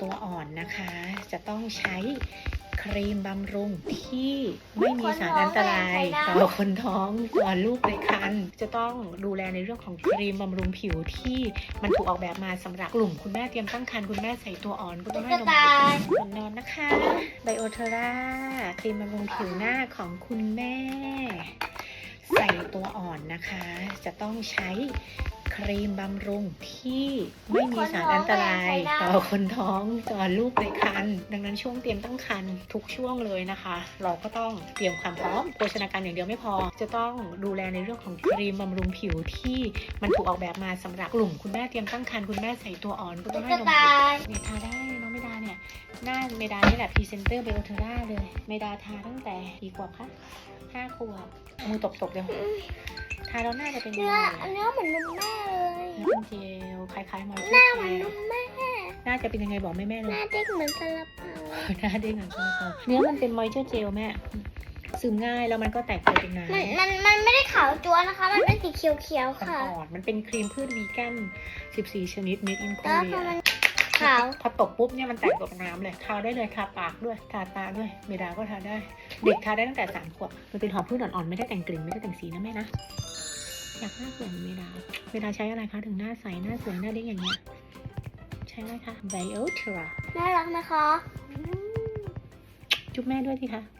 ตัวอ่อนนะคะ จะต้องใช้ครีมบำรุงที่ไม่มีสารอันตรายต่อคนท้องต่อลูกในครรภ์จะต้องดูแลในเรื่องของครีมบำรุงผิวที่มันถูกออกแบบมาสำหรับกลุ่มคุณแม่เตรียมตั้งครรภ์คุณแม่ใส่ตัวอ่อนก็ต้องให้นมกระต่ายก่อนนอนนะคะไบโอเทราครีมบำรุงผิวหน้าของคุณแม่ ใส่ตัวอ่อนนะคะ จะต้องใช้ ครีมบำรุงที่ไม่มีสารอันตรายต่อคนท้องต่อลูกในครรภ์ดังนั้นช่วงเตรียมตั้งครรภ์ทุกช่วงเลยนะคะ เราก็ต้องเตรียมความพร้อมโภชนาการอย่างเดียวไม่พอ จะต้องดูแลในเรื่องของครีมบำรุงผิวที่มันถูกออกแบบมาสำหรับกลุ่มคุณแม่เตรียมตั้งครรภ์คุณแม่ใส่ตัวอ่อนก็ต้องให้กระนมต่ายเนี่ยทาได้น้องเมดาเนี่ย หน้าเมดานี่แหละพรีเซนเตอร์เบลเทอร่าเลย เมดาทาตั้งแต่กี่ขวบคะห้าขวบเอามือตบๆเลยทาแล้วหน้าจะเป็นยังเนื้อไงเนื้อเหมือนนมแม่เลยเนื้อเป็นเจลคล้ายๆมอยเจหน้าลเหมือนนมแม่ หน้าจะเป็นยังไงบอกแม่แม่ๆเลหน้ายเด็กเหมือนซาลาเปาหน้าเด้งเหมือนกันเนื้อมันเป็นมอยเจอร์เจลแม่ ซึมง่ายแล้วมันก็แตกตัวเป็นน้ำมันมันมันไม่ได้ขาวจัวนะคะ มันเป็นสีเขียวๆมันค่ะ อ่อนมันเป็นครีมพืชวีแกน 14 ชนิด made in แล้วพอ Korea มัน ขาว พอตกปุ๊บเนี่ยมันแตกตัวเป็นน้ำเลยทาได้เลยทาปากด้วยทาตาด้วยเมดาก็ทาได้ เด็กทาได้ตั้งแต่สามขวบมันเป็นหอมพืชอ่อนๆไม่ได้แต่งกลิ่นไม่ได้แต่งสีนะแม่นะอยากหน้าสวยเหมือนเมดาเมดาใช้อะไรคะถึงหน้าใสหน้าสวยหน้าเด้งอย่างเงี้ยใช้อะไรคะ Biotra น่ารักไหมคะ จุ๊บแม่ด้วยสิคะอืม